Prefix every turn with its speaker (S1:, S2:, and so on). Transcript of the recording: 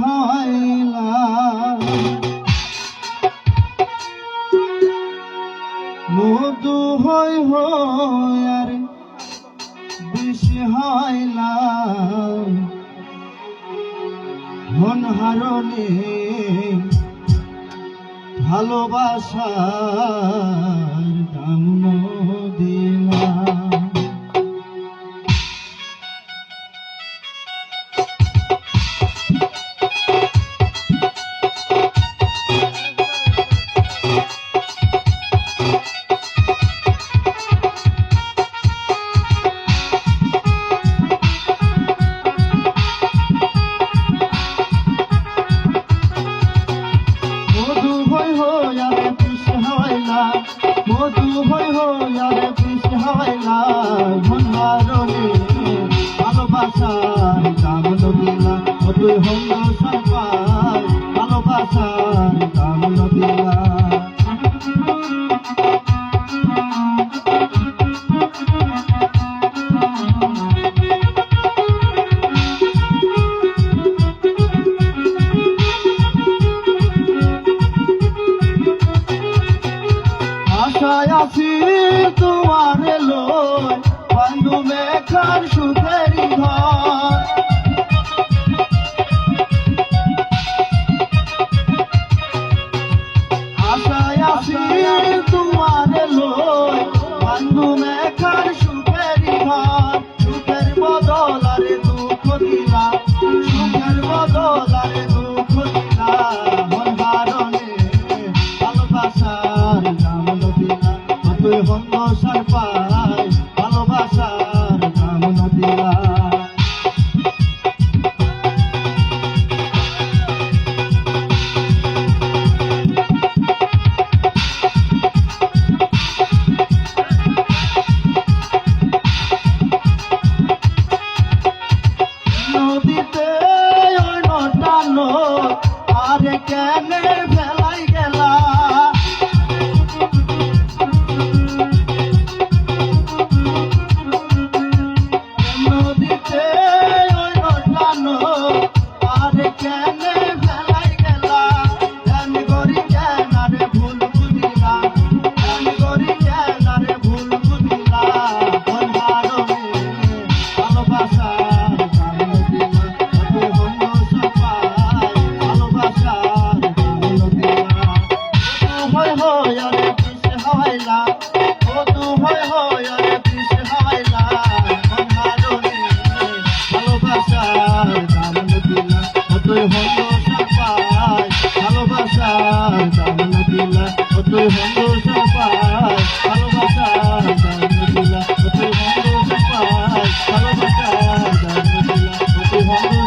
S1: হাইলা মধু হই আর বিষ মন হারণে ভালোবাসার দিলাম মধু হই হই আরে বিষ হাইলা মধু ভয় হই আরে বিষ হাইলা মন হারণে আছি তোমার লয় বন্ধু মেঘার সুখের ঘর। কেন হলো সবাই ভালোবাসা দাম না দিলা কত হলো সবাই ভালোবাসা দাম না দিলা কত হলো সবাই ভালোবাসা দাম না দিলা কত হলো